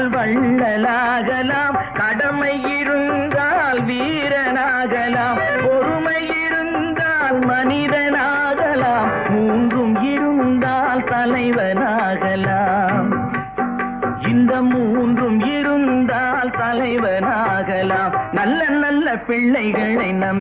இருந்தால் வள்ளலாகலாம். கடமை இருந்தால் வீரனாகலாம். பொறுமை இருந்தால் மனிதனாகலாம். மூன்றும் இருந்தால் தலைவனாகலாம். இந்த மூன்றும் இருந்தால் தலைவனாகலாம். நல்ல நல்ல பிள்ளைகளை நம்